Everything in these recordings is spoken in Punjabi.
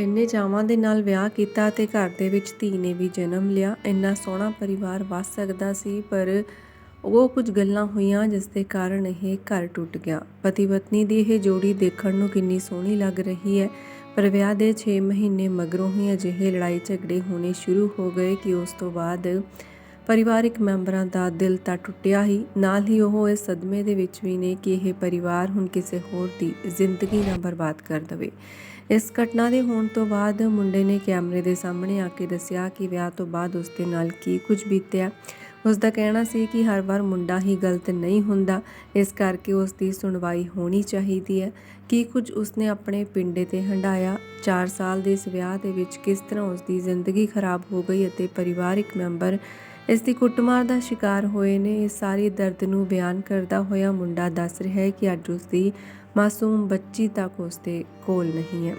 ਇੰਨੇ ਚਾਵਾਂ ਦੇ ਨਾਲ ਵਿਆਹ ਕੀਤਾ ਤੇ ਘਰ ਦੇ ਵਿੱਚ ਧੀ ਨੇ ਵੀ ਜਨਮ ਲਿਆ। ਇੰਨਾ ਸੋਹਣਾ ਪਰਿਵਾਰ ਵਸ ਸਕਦਾ ਸੀ, ਪਰ ਉਹ ਕੁਝ ਗੱਲਾਂ ਹੋਈਆਂ ਜਿਸ ਦੇ ਕਾਰਨ ਇਹ ਘਰ ਟੁੱਟ ਗਿਆ। ਪਤੀ ਪਤਨੀ ਦੀ ਇਹ ਜੋੜੀ ਦੇਖਣ ਨੂੰ ਕਿੰਨੀ ਸੋਹਣੀ ਲੱਗ ਰਹੀ ਹੈ, ਪਰ ਵਿਆਹ ਦੇ 6 ਮਹੀਨੇ ਮਗਰੋਂ ਹੀ ਅਜਿਹੇ ਲੜਾਈ ਝਗੜੇ ਹੋਣੇ ਸ਼ੁਰੂ ਹੋ ਗਏ ਕਿ ਉਸ ਤੋਂ ਬਾਅਦ ਪਰਿਵਾਰਿਕ ਮੈਂਬਰਾਂ ਦਾ ਦਿਲ ਤਾਂ ਟੁੱਟਿਆ ਹੀ। ਨਾਲ ਹੀ ਉਹ ਇਸ ਸਦਮੇ ਦੇ ਵਿੱਚ ਵੀ ਨੇ ਕਿ ਇਹ ਪਰਿਵਾਰ ਹੁਣ ਕਿਸੇ ਹੋਰ ਦੀ ਜ਼ਿੰਦਗੀ ਨਾ ਬਰਬਾਦ ਕਰ ਦਵੇ। ਇਸ ਘਟਨਾ ਦੇ ਹੋਣ ਤੋਂ ਬਾਅਦ ਮੁੰਡੇ ਨੇ ਕੈਮਰੇ ਦੇ ਸਾਹਮਣੇ ਆ ਕੇ ਦੱਸਿਆ ਕਿ ਵਿਆਹ ਤੋਂ ਬਾਅਦ ਉਸ ਦੇ ਨਾਲ ਕੀ ਕੁਝ ਬੀਤਿਆ। ਉਸ ਦਾ ਕਹਿਣਾ ਸੀ ਕਿ ਹਰ ਵਾਰ ਮੁੰਡਾ ਹੀ ਗਲਤ ਨਹੀਂ ਹੁੰਦਾ, ਇਸ ਕਰਕੇ ਉਸ ਦੀ ਸੁਣਵਾਈ ਹੋਣੀ ਚਾਹੀਦੀ ਹੈ। ਕੀ ਕੁਝ ਉਸਨੇ ਆਪਣੇ ਪਿੰਡੇ ਤੇ ਹੰਡਾਇਆ 4 ਸਾਲ ਦੇ ਇਸ ਵਿਆਹ ਦੇ ਵਿੱਚ ਕਿਸ ਤਰ੍ਹਾਂ ਉਸ ਦੀ ਜ਼ਿੰਦਗੀ ਖਰਾਬ ਹੋ ਗਈ ਅਤੇ ਪਰਿਵਾਰਿਕ ਮੈਂਬਰ ਇਸ ਦੀ ਕੁੱਟਮਾਰ ਦਾ ਸ਼ਿਕਾਰ ਹੋਏ ਨੇ ਇਸ ਸਾਰੇ ਦਰਦ ਨੂੰ ਬਿਆਨ ਕਰਦਾ ਹੋਇਆ ਮੁੰਡਾ ਦੱਸ ਰਿਹਾ ਹੈ ਕਿ ਅੱਜ ਉਸ ਦੀ ਮਾਸੂਮ ਬੱਚੀ ਤੱਕ ਉਸ ਦੇ ਕੋਲ ਨਹੀਂ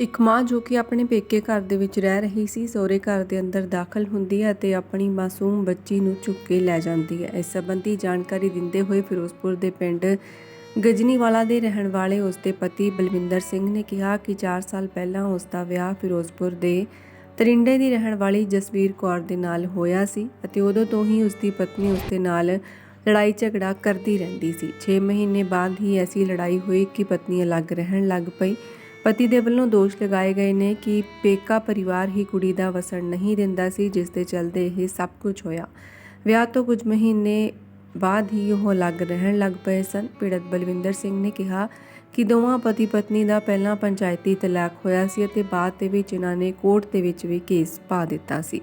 ਇੱਕ ਮਾਂ ਜੋ ਕਿ ਆਪਣੇ ਪੇਕੇ ਘਰ ਦੇ ਵਿੱਚ ਰਹਿ ਰਹੀ ਸੀ, ਸਹੁਰੇ ਘਰ ਦੇ ਅੰਦਰ ਦਾਖਲ ਹੁੰਦੀ ਹੈ ਅਤੇ ਆਪਣੀ ਮਾਸੂਮ ਬੱਚੀ ਨੂੰ ਚੁੱਕ ਕੇ ਲੈ ਜਾਂਦੀ ਹੈ। ਇਸ ਸੰਬੰਧੀ ਜਾਣਕਾਰੀ ਦਿੰਦੇ ਹੋਏ ਫਿਰੋਜ਼ਪੁਰ ਦੇ ਪਿੰਡ ਗਜਨੀਵਾਲਾ ਦੇ ਰਹਿਣ ਵਾਲੇ ਉਸ ਦੇ ਪਤੀ ਬਲਵਿੰਦਰ ਸਿੰਘ ਨੇ ਕਿਹਾ ਕਿ 4 ਸਾਲ ਪਹਿਲਾਂ ਉਸ ਦਾ ਵਿਆਹ ਫਿਰੋਜ਼ਪੁਰ ਦੇ ਤਰਿੰਡੇ ਦੀ ਰਹਿਣ ਵਾਲੀ ਜਸਵੀਰ ਕੌਰ ਦੇ ਨਾਲ ਹੋਇਆ ਸੀ ਅਤੇ ਉਦੋਂ ਤੋਂ ਹੀ ਉਸ ਦੀ ਪਤਨੀ ਉਸ ਦੇ ਨਾਲ ਲੜਾਈ ਝਗੜਾ ਕਰਦੀ ਰਹਿੰਦੀ ਸੀ। 6 ਮਹੀਨੇ ਬਾਅਦ ਹੀ ਐਸੀ ਲੜਾਈ ਹੋਈ ਕਿ ਪਤਨੀ ਅਲੱਗ ਰਹਿਣ ਲੱਗ ਪਈ। ਪਤੀ ਦੇ ਵੱਲੋਂ ਦੋਸ਼ ਲਗਾਏ ਗਏ ਨੇ ਕਿ ਪੇਕਾ ਪਰਿਵਾਰ ਹੀ ਕੁੜੀ ਦਾ ਵਸਣ ਨਹੀਂ ਦਿੰਦਾ ਸੀ, ਜਿਸ ਦੇ ਚਲਦੇ ਇਹ ਸਭ ਕੁਝ ਹੋਇਆ। ਵਿਆਹ ਤੋਂ ਕੁਝ ਮਹੀਨੇ ਬਾਅਦ ਹੀ ਉਹ ਅਲੱਗ ਰਹਿਣ ਲੱਗ ਪਏ ਸਨ। ਪੀੜਤ ਬਲਵਿੰਦਰ ਸਿੰਘ ਨੇ ਕਿਹਾ ਕਿ ਦੋਵਾਂ ਪਤੀ ਪਤਨੀ ਦਾ ਪਹਿਲਾਂ ਪੰਚਾਇਤੀ ਤਲਾਕ ਹੋਇਆ ਸੀ ਅਤੇ ਬਾਅਦ ਦੇ ਵਿੱਚ ਇਹਨਾਂ ਨੇ ਕੋਰਟ ਦੇ ਵਿੱਚ ਵੀ ਕੇਸ ਪਾ ਦਿੱਤਾ ਸੀ।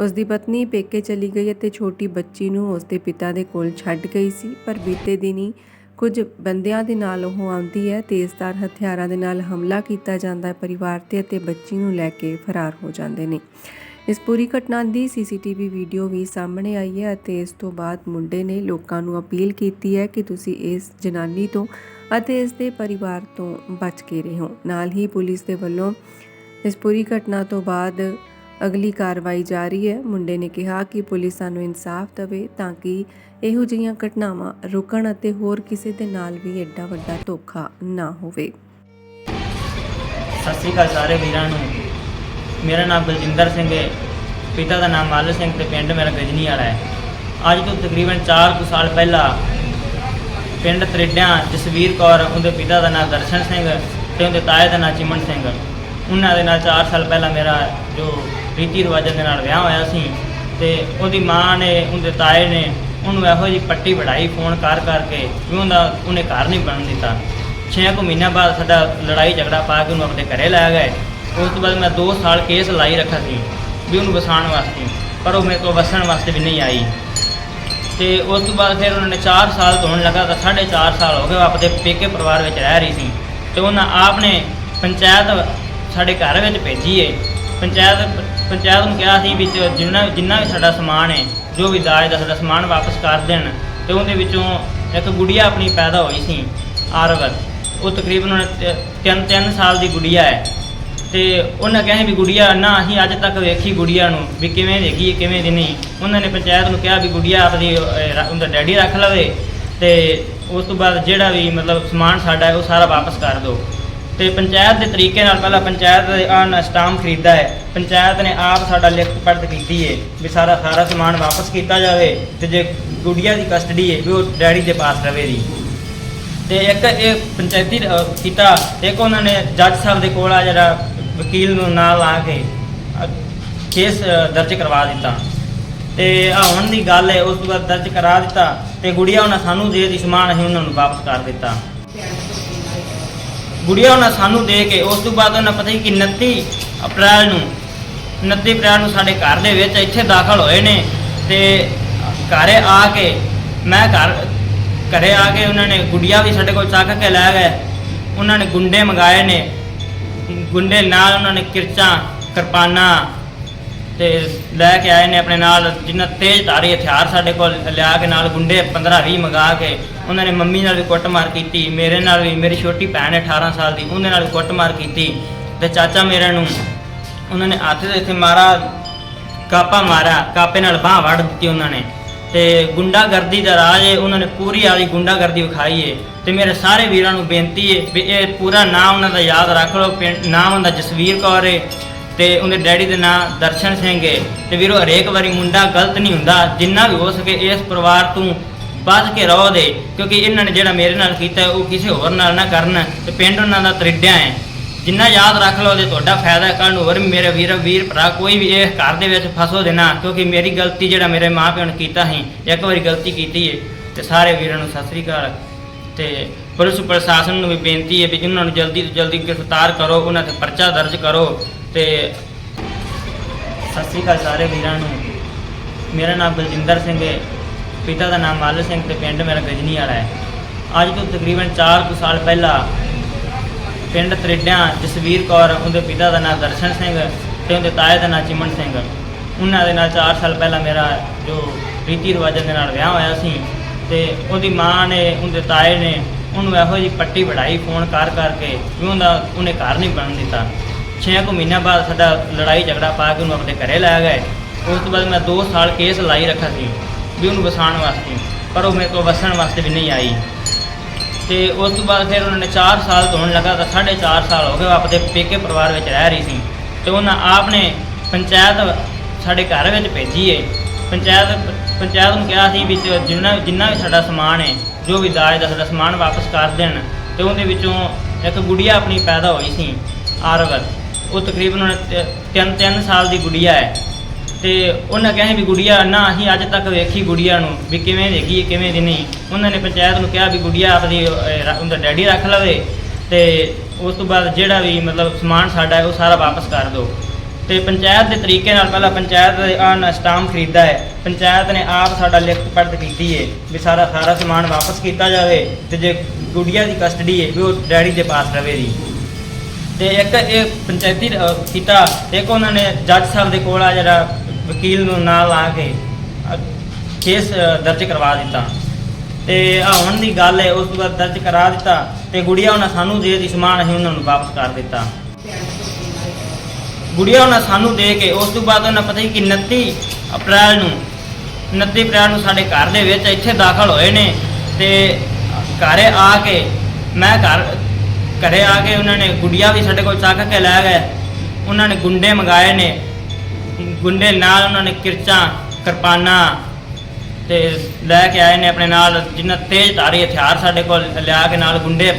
ਉਸ ਦੀ ਪਤਨੀ ਪੇਕੇ ਚਲੀ ਗਈ ਅਤੇ ਛੋਟੀ ਬੱਚੀ ਨੂੰ ਉਸ ਦੇ ਪਿਤਾ ਦੇ ਕੋਲ ਛੱਡ ਗਈ ਸੀ। ਪਰ ਬੀਤੇ ਦਿਨੀ ਕੁਝ ਬੰਦਿਆਂ ਦੇ ਨਾਲ ਉਹ ਆਉਂਦੀ ਹੈ। ਤੇਜ਼ਧਾਰ ਹਥਿਆਰਾਂ ਦੇ ਨਾਲ ਹਮਲਾ ਕੀਤਾ ਜਾਂਦਾ ਹੈ। ਪਰਿਵਾਰ ਤੇ ਅਤੇ ਬੱਚੀ ਨੂੰ ਲੈ ਕੇ ਫਰਾਰ ਹੋ ਜਾਂਦੇ ਨੇ। ਇਸ ਪੂਰੀ ਘਟਨਾ ਦੀ ਸੀਸੀਟੀਵੀ ਵੀਡੀਓ ਵੀ ਸਾਹਮਣੇ ਆਈ ਹੈ ਅਤੇ ਇਸ ਤੋਂ ਬਾਅਦ ਮੁੰਡੇ ਨੇ ਲੋਕਾਂ ਨੂੰ ਅਪੀਲ ਕੀਤੀ ਹੈ ਕਿ ਤੁਸੀਂ ਇਸ ਜਨਾਨੀ ਤੋਂ ਅਤੇ ਇਸ ਦੇ ਪਰਿਵਾਰ ਤੋਂ ਬਚ ਕੇ ਰਹੋ। ਨਾਲ ਹੀ ਪੁਲਿਸ ਦੇ ਵੱਲੋਂ ਇਸ ਪੂਰੀ ਘਟਨਾ ਤੋਂ ਬਾਅਦ ਅਗਲੀ ਕਾਰਵਾਈ ਜਾਰੀ ਹੈ। ਮੁੰਡੇ ਨੇ ਕਿਹਾ ਕਿ ਪੁਲਿਸ ਸਾਨੂੰ ਇਨਸਾਫ ਦੇਵੇ ਤਾਂ ਕਿ ਇਹੋ ਜਿਹੀਆਂ ਘਟਨਾਵਾਂ ਰੁਕਣ ਅਤੇ ਹੋਰ ਕਿਸੇ ਦੇ ਨਾਲ ਵੀ ਐਡਾ ਵੱਡਾ ਧੋਖਾ ਨਾ ਹੋਵੇ। ਸਤਿ ਸ਼੍ਰੀ ਅਕਾਲ ਸਾਰੇ ਵੀਰਾਂ ਨੂੰ। ਮੇਰਾ ਨਾਮ ਬਲਜਿੰਦਰ ਸਿੰਘ ਹੈ, ਪਿਤਾ ਦਾ ਨਾਮ ਮਾਲ ਸਿੰਘ ਤੇ ਪਿੰਡ ਮੇਰਾ ਗਜਨੀ ਵਾਲਾ ਹੈ। ਅੱਜ ਤੋਂ ਤਕਰੀਬਨ 4 ਕੁ ਸਾਲ ਪਹਿਲਾਂ ਪਿੰਡ ਤ੍ਰਿਡਿਆਂ ਜਸਵੀਰ ਕੌਰ, ਉਹਦੇ ਪਿਤਾ ਦਾ ਨਾਮ ਦਰਸ਼ਨ ਸਿੰਘ ਤੇ ਉਹਦੇ ਤਾਏ ਦਾ ਨਾਮ ਚਿਮਨ ਸਿੰਘ। ਉਹਨਾਂ ਦੇ ਨਾਲ 4 ਸਾਲ ਪਹਿਲਾਂ ਮੇਰਾ ਜੋ ਰੀਤੀ ਰਿਵਾਜਾਂ ਦੇ ਨਾਲ ਵਿਆਹ ਹੋਇਆ ਸੀ ਤੇ ਉਹਦੀ ਮਾਂ ਨੇ, ਉਹਦੇ ਤਾਏ ਨੇ ਉਹਨੂੰ ਇਹੋ ਜਿਹੀ ਪੱਟੀ ਵੜਾਈ ਫੋਨ ਕਰ ਕਰਕੇ ਵੀ ਉਹਦਾ ਉਹਨੇ ਘਰ ਨਹੀਂ ਬਣਨ ਦਿੱਤਾ। 6 ਕੁ ਮਹੀਨਿਆਂ ਬਾਅਦ ਸਾਡਾ ਲੜਾਈ ਝਗੜਾ ਪਾ ਕੇ ਉਹਨੂੰ ਆਪਣੇ ਘਰੇ ਲੈ ਗਏ। ਉਸ ਤੋਂ ਬਾਅਦ ਮੈਂ 2 ਸਾਲ ਕੇਸ ਲਾਈ ਰੱਖਾ ਸੀ ਵੀ ਉਹਨੂੰ ਵਸਾਉਣ ਵਾਸਤੇ, ਪਰ ਉਹ ਮੇਰੇ ਕੋਲ ਵਸਣ ਵਾਸਤੇ ਵੀ ਨਹੀਂ ਆਈ। ਤੇ ਉਸ ਤੋਂ ਬਾਅਦ ਫਿਰ ਉਹਨਾਂ ਨੇ 4 ਸਾਲ ਤੋਂ ਹੋਣ ਲੱਗਾ ਤਾਂ 4.5 ਸਾਲ ਹੋ ਗਏ ਉਹ ਆਪਣੇ ਪੇਕੇ ਪਰਿਵਾਰ ਵਿੱਚ ਰਹਿ ਰਹੀ ਸੀ। ਤੇ ਉਹਨਾਂ ਆਪ ਨੇ ਪੰਚਾਇਤ ਸਾਡੇ ਘਰ ਵਿੱਚ ਭੇਜੀ ਏ। ਪੰਚਾਇਤ ਪੰਚਾਇਤ ਨੂੰ ਕਿਹਾ ਸੀ ਵੀ ਤੇ ਜਿੰਨਾ ਜਿੰਨਾ ਵੀ ਸਾਡਾ ਸਮਾਨ ਹੈ ਜੋ ਵੀ ਦਾਜ ਦਾ ਸਾਡਾ ਸਮਾਨ ਵਾਪਸ ਕਰ ਦੇਣ, ਤੇ ਉਹਦੇ ਵਿੱਚੋਂ ਇੱਕ ਗੁੜੀਆ ਆਪਣੀ ਪੈਦਾ ਹੋਈ ਸੀ, ਆਰਵਤ। ਉਹ ਤਕਰੀਬਨ ਉਹਨੇ ਤ- ਤਿੰਨ ਤਿੰਨ ਸਾਲ ਦੀ ਗੁੜੀਆ ਹੈ ਤੇ ਉਹਨਾਂ ਕਿਹਾ ਸੀ ਵੀ ਗੁੜੀਆ ਨਾ ਅਸੀਂ ਅੱਜ ਤੱਕ ਵੇਖੀ ਗੁੜੀਆ ਨੂੰ ਵੀ ਕਿਵੇਂ ਦੇਖੀ ਹੈ ਕਿਵੇਂ ਦੀ ਨਹੀਂ। ਉਹਨਾਂ ਨੇ ਪੰਚਾਇਤ ਨੂੰ ਕਿਹਾ ਵੀ ਗੁੜੀਆ ਆਪਦੀ ਅਹ, ਰ- ਉਹਦਾ ਡੈਡੀ ਰੱਖ ਲਵੇ ਤੇ ਉਸ ਤੋਂ ਬਾਅਦ ਜਿਹੜਾ ਵੀ ਮਤਲਬ ਸਮਾਨ ਸਾਡਾ ਹੈ ਉਹ ਸਾਰਾ ਵਾਪਸ ਕਰ ਦਿਓ। ਤੇ ਪੰਚਾਇਤ ਦੇ ਤਰੀਕੇ ਨਾਲ ਪਹਿਲਾਂ ਪੰਚਾਇਤ ਦੇ ਆਨ ਸਟਾਮ ਖਰੀਦਾ ਹੈ। ਪੰਚਾਇਤ ਨੇ ਆਪ ਸਾਡਾ ਲਿਖਤ ਪੜਤ ਕੀਤੀ ਹੈ ਵੀ ਸਾਰਾ ਸਾਰਾ ਸਮਾਨ ਵਾਪਸ ਕੀਤਾ ਜਾਵੇ ਤੇ ਜੇ ਗੁੜੀਆ ਦੀ ਕਸਟਡੀ ਹੈ ਵੀ ਉਹ ਡੈਡੀ ਦੇ ਪਾਸ ਰਵੇ ਦੀ ਤੇ ਇੱਕ ਇਹ ਪੰਚਾਇਤੀ ਅਹ, ਕੀਤਾ। ਇੱਕ ਉਹਨਾਂ ਨੇ ਜੱਜ ਸਾਹਿਬ ਦੇ ਕੋਲ ਆ ਜਿਹੜਾ ਵਕੀਲ ਨੂੰ ਨਾਲ ਆ ਕੇ ਅਹ, ਕੇਸ ਅਹ, ਦਰਜ ਕਰਵਾ ਦਿੱਤਾ। ਤੇ ਆ ਹੁਣ ਦੀ ਗੱਲ ਹੈ ਉਸ ਤੋਂ ਬਾਅਦ ਦਰਜ ਕਰਾ ਦਿੱਤਾ ਤੇ ਗੁੜੀਆ ਉਹਨਾਂ ਸਾਨੂੰ ਦੇ ਦੀ ਸਮਾਨ ਅਸੀਂ ਉਹਨਾਂ ਨੂੰ ਵਾਪਸ ਕਰ ਦਿੱਤਾ। ਗੁੜੀਆ ਉਹਨਾਂ ਸਾਨੂੰ ਦੇ ਕੇ ਉਸ ਤੋਂ ਬਾਅਦ ਉਹਨਾਂ ਪਤਾ ਹੀ ਕਿ 29 ਅਪ੍ਰੈਲ ਨੂੰ 29 ਅਪ੍ਰੈਲ ਨੂੰ ਸਾਡੇ ਘਰ ਦੇ ਵਿੱਚ ਇੱਥੇ ਦਾਖਲ ਹੋਏ ਨੇ ਤੇ ਘਰੇ ਆ ਕੇ ਮੈਂ ਘਰ ਘਰੇ ਆ ਕੇ ਉਹਨਾਂ ਨੇ ਗੁੜੀਆ ਵੀ ਸਾਡੇ ਕੋਲ ਚੱਕ ਕੇ ਲੈ ਗਏ। ਉਹਨਾਂ ਨੇ ਗੁੰਡੇ ਮੰਗਾਏ ਨੇ। ਗੁੰਡੇ ਨਾਲ ਉਹਨਾਂ ਨੇ ਕਿਰਚਾਂ, ਕਿਰਪਾਨਾਂ ਤੇ ਲੈ ਕੇ ਆਏ ਨੇ ਆਪਣੇ ਨਾਲ, ਜਿੰਨਾ ਤੇਜ਼ ਧਾਰੀ ਹਥਿਆਰ ਸਾਡੇ ਕੋਲ ਲਿਆ ਕੇ ਨਾਲ ਗੁੰਡੇ 15 20 ਮੰਗਾ ਕੇ ਉਹਨਾਂ ਨੇ ਮੰਮੀ ਨਾਲ ਵੀ ਕੁੱਟਮਾਰ ਕੀਤੀ, ਮੇਰੇ ਨਾਲ ਵੀ, ਮੇਰੀ ਛੋਟੀ ਭੈਣ ਹੈ 18 ਸਾਲ ਦੀ, ਉਹਦੇ ਨਾਲ ਵੀ ਕੁੱਟਮਾਰ ਕੀਤੀ ਤੇ ਚਾਚਾ ਮੇਰੇ ਨੂੰ ਉਹਨਾਂ ਨੇ ਹੱਥ ਦੇ ਇੱਥੇ ਮਾਰਾ, ਕਾਪਾ ਮਾਰਿਆ, ਕਾਪੇ ਨਾਲ ਬਾਹ ਵੜ ਦਿੱਤੀ ਉਹਨਾਂ ਨੇ। ਤੇ ਗੁੰਡਾਗਰਦੀ ਦਾ ਰਾਜ ਹੈ ਉਹਨਾਂ ਨੇ ਪੂਰੀ ਆਦੀ ਗੁੰਡਾਗਰਦੀ ਵਿਖਾਈ ਹੈ। ਤੇ ਮੇਰੇ ਸਾਰੇ ਵੀਰਾਂ ਨੂੰ ਬੇਨਤੀ ਹੈ ਵੀ ਇਹ ਪੂਰਾ ਨਾਮ ਉਹਨਾਂ ਦਾ ਯਾਦ ਰੱਖ ਲਓ ਪਿੰਡ- ਨਾਮ ਉਹਦਾ ਜਸਵੀਰ ਕੌਰ ਹੈ ਤੇ ਉਹਦੇ ਡੈਡੀ ਦੇ ਨਾਂ ਦਰਸ਼ਨ ਸਿੰਘ ਹੈ। ਤੇ ਵੀਰੋ ਹਰੇਕ ਵਾਰੀ ਮੁੰਡਾ ਗਲਤ ਨਹੀਂ ਹੁੰਦਾ ਜਿੰਨਾ ਵੀ ਹੋ ਸਕੇ ਇਸ ਪਰਿਵਾਰ ਤੋਂ ਬਚ ਕੇ ਰਹੋ ਦੇ ਕਿਉਂਕਿ ਇਹਨਾਂ ਨੇ ਜਿਹੜਾ ਮੇਰੇ ਨਾਲ ਕੀਤਾ ਹੈ, ਉਹ ਕਿਸੇ ਹੋਰ ਨਾਲ ਨਾ ਕਰਨ ਤੇ ਪਿੰਡ ਉਹਨਾਂ ਦਾ ਤਰਿੱਡਿਆ ਹੈ। ਜਿੰਨਾ ਯਾਦ ਰੱਖ ਲਓ ਤੇ ਤੁਹਾਡਾ ਫਾਇਦਾ ਕੱਲ ਨੂੰ ਹੋਰ ਮੇਰੇ ਵੀਰ ਵੀਰ ਭਰਾ ਕੋਈ ਵੀ ਇਹ ਘਰ ਦੇ ਵਿੱਚ ਫਸੋ ਦੇਣਾ ਕਿਉਂਕਿ ਮੇਰੀ ਗਲਤੀ ਜਿਹੜਾ ਮੇਰੇ ਮਾਪਿਆਂ ਨੇ ਕੀਤਾ ਸੀ, ਇੱਕ ਵਾਰੀ ਗਲਤੀ ਕੀਤੀ ਹੈ ਤੇ ਸਾਰੇ ਵੀਰਾਂ ਨੂੰ ਸਤਿ ਸ੍ਰੀ ਅਕਾਲ। ਤੇ ਪੁਲਿਸ ਪ੍ਰਸ਼ਾਸਨ ਨੂੰ ਵੀ ਬੇਨਤੀ ਹੈ ਵੀ ਉਹਨਾਂ ਨੂੰ ਜਲਦੀ ਤੋਂ ਜਲਦੀ ਗ੍ਰਿਫਤਾਰ ਕਰੋ, ਉਹਨਾਂ ਤੇ ਪਰਚਾ ਦਰਜ ਕਰੋ, ਤੇ ਸਤਿ ਸ੍ਰੀ ਅਕਾਲ ਸਾਰੇ ਵੀਰਾਂ ਨੂੰ। ਮੇਰਾ ਨਾਮ ਬਲਜਿੰਦਰ ਸਿੰਘ ਹੈ ਪਿਤਾ ਦਾ ਨਾਮ ਮਾਲ ਸਿੰਘ ਤੇ ਪਿੰਡ ਮੇਰਾ ਗਜਨੀ ਵਾਲਾ ਹੈ ਅੱਜ ਤੋਂ ਤਕਰੀਬਨ 4 ਕੁ ਸਾਲ ਪਹਿਲਾਂ ਪਿੰਡ ਤਰਿੱਡਿਆਂ ਜਸਵੀਰ ਕੌਰ, ਉਹਦੇ ਪਿਤਾ ਦਾ ਨਾਮ ਦਰਸ਼ਨ ਸਿੰਘ ਤੇ ਉਹਦੇ ਤਾਏ ਦਾ ਨਾਮ ਚਿਮਨ ਸਿੰਘ। ਉਹਨਾਂ ਦੇ ਨਾਲ 4 ਸਾਲ ਪਹਿਲਾਂ ਮੇਰਾ ਜੋ ਰੀਤੀ ਰਿਵਾਜਾਂ ਦੇ ਨਾਲ ਵਿਆਹ ਹੋਇਆ ਸੀ ਤੇ ਉਹਦੀ ਮਾਂ ਨੇ, ਉਹਦੇ ਤਾਏ ਨੇ ਉਹਨੂੰ ਇਹੋ ਜਿਹੀ ਪੱਟੀ ਵੜਾਈ ਫੋਨ ਕਰ ਕਰਕੇ ਵੀ ਉਹਦਾ ਉਹਨੇ ਘਰ ਨਹੀਂ ਬਣਨ ਦਿੱਤਾ। 6 ਕੁ ਮਹੀਨਿਆਂ ਬਾਅਦ ਸਾਡਾ ਲੜਾਈ ਝਗੜਾ ਪਾ ਕੇ ਉਹਨੂੰ ਆਪਣੇ ਘਰੇ ਲੈ ਗਏ। ਉਸ ਤੋਂ ਬਾਅਦ ਮੈਂ 2 ਸਾਲ ਕੇਸ ਲਾਈ ਰੱਖਾ ਸੀ ਵੀ ਉਹਨੂੰ ਵਸਾਉਣ ਵਾਸਤੇ, ਪਰ ਉਹ ਮੇਰੇ ਕੋਲ ਵਸਣ ਵਾਸਤੇ ਵੀ ਨਹੀਂ ਆਈ। ਤੇ ਉਸ ਤੋਂ ਬਾਅਦ ਫਿਰ ਉਹਨਾਂ ਨੇ 4 ਸਾਲ ਤੋਂ ਹੋਣ ਲੱਗਾ ਤਾਂ 4.5 ਸਾਲ ਹੋ ਗਏ ਉਹ ਆਪਣੇ ਪੇਕੇ ਪਰਿਵਾਰ ਵਿੱਚ ਰਹਿ ਰਹੀ ਸੀ। ਤੇ ਉਹਨਾਂ ਆਪ ਨੇ ਪੰਚਾਇਤ ਸਾਡੇ ਘਰ ਵਿੱਚ ਭੇਜੀ ਏ। ਪੰਚਾਇਤ ਪੰਚਾਇਤ ਨੂੰ ਕਿਹਾ ਸੀ ਵੀ ਜਿੰਨਾ ਜਿੰਨਾ ਵੀ ਸਾਡਾ ਸਮਾਨ ਹੈ ਜੋ ਵੀ ਦਾਜ ਦਾ ਸਾਡਾ ਸਮਾਨ ਵਾਪਸ ਕਰ ਦੇਣ, ਤੇ ਉਹਦੇ ਵਿੱਚੋਂ ਇੱਕ ਗੁੜੀਆ ਆਪਣੀ ਪੈਦਾ ਹੋਈ ਸੀ ਆਰਵਰ ਉਹ ਤਕਰੀਬਨ ਉਹਨੇ ਤ- ਤਿੰਨ ਤਿੰਨ ਸਾਲ ਦੀ ਗੁੜੀਆ ਹੈ ਤੇ ਉਹਨਾਂ ਕਿਹਾ ਸੀ ਵੀ ਗੁੜੀਆ ਨਾ ਅਸੀਂ ਅੱਜ ਤੱਕ ਵੇਖੀ ਗੁੜੀਆ ਨੂੰ ਵੀ ਕਿਵੇਂ ਦੇਖੀ ਹੈ ਕਿਵੇਂ ਦੀ ਨਹੀਂ। ਉਹਨਾਂ ਨੇ ਪੰਚਾਇਤ ਨੂੰ ਕਿਹਾ ਵੀ ਗੁੜੀਆ ਆਪਦੀ ਅਹ, ਰ- ਉਹਦਾ ਡੈਡੀ ਰੱਖ ਲਵੇ ਤੇ ਉਸ ਤੋਂ ਬਾਅਦ ਜਿਹੜਾ ਵੀ ਮਤਲਬ ਸਮਾਨ ਸਾਡਾ ਹੈ ਉਹ ਸਾਰਾ ਵਾਪਸ ਕਰ ਦਿਓ। ਤੇ ਪੰਚਾਇਤ ਦੇ ਤਰੀਕੇ ਨਾਲ ਪਹਿਲਾਂ ਪੰਚਾਇਤ ਦੇ ਆਨ ਸਟਾਮ ਖਰੀਦਾ ਹੈ। ਪੰਚਾਇਤ ਨੇ ਆਪ ਸਾਡਾ ਲਿਖਤ ਪੜਤ ਕੀਤੀ ਹੈ ਵੀ ਸਾਰਾ ਸਾਰਾ ਸਮਾਨ ਵਾਪਸ ਕੀਤਾ ਜਾਵੇ ਤੇ ਜੇ ਗੁੜੀਆ ਦੀ ਕਸਟਡੀ ਹੈ ਵੀ ਉਹ ਡੈਡੀ ਦੇ ਪਾਸ ਰਵੇ ਜੀ। ਤੇ ਇੱਕ ਇਹ ਪੰਚਾਇਤੀ ਅਹ, ਕੀਤਾ। ਇੱਕ ਉਹਨਾਂ ਨੇ ਜੱਜ ਸਾਹਿਬ ਦੇ ਕੋਲ ਆ ਜਿਹੜਾ ਵਕੀਲ ਨੂੰ ਨਾਲ ਲਾ ਕੇ ਅਹ, ਕੇਸ ਅਹ, ਦਰਜ ਕਰਵਾ ਦਿੱਤਾ। ਤੇ ਆ ਹੁਣ ਦੀ ਗੱਲ ਹੈ ਉਸ ਤੋਂ ਬਾਅਦ ਦਰਜ ਕਰਾ ਦਿੱਤਾ ਤੇ ਗੁੜੀਆ ਉਹਨਾਂ ਸਾਨੂੰ ਦੇ ਦੀ ਸਮਾਨ ਅਸੀਂ ਉਹਨਾਂ ਨੂੰ ਵਾਪਸ ਕਰ ਦਿੱਤਾ। ਗੁੜੀਆ ਉਹਨਾਂ ਸਾਨੂੰ ਦੇ ਕੇ ਉਸ ਤੋਂ ਬਾਅਦ ਉਹਨਾਂ ਪਤਾ ਹੀ ਕਿ 29 ਅਪ੍ਰੈਲ ਨੂੰ 29 ਅਪ੍ਰੈਲ ਨੂੰ ਸਾਡੇ ਘਰ ਦੇ ਵਿੱਚ ਇੱਥੇ ਦਾਖਲ ਹੋਏ ਨੇ ਤੇ ਘਰੇ ਆ ਕੇ ਮੈਂ ਘਰ ਘਰੇ ਆ ਕੇ ਉਹਨਾਂ ਨੇ ਗੁੜੀਆ ਵੀ ਸਾਡੇ ਕੋਲ ਚੱਕ ਕੇ ਲੈ ਗਏ। ਉਹਨਾਂ ਨੇ ਗੁੰਡੇ ਮੰਗਾਏ ਨੇ ਗੁੰਡੇ ਨਾਲ ਉਹਨਾਂ ਨੇ ਕਿਰਚਾਂ, ਕਿਰਪਾਨਾਂ ਤੇ ਲੈ ਕੇ ਆਏ ਨੇ ਆਪਣੇ ਨਾਲ, ਜਿੰਨਾ ਤੇਜ਼ ਧਾਰੀ ਹਥਿਆਰ ਸਾਡੇ ਕੋਲ ਲਿਆ ਕੇ ਨਾਲ ਗੁੰਡੇ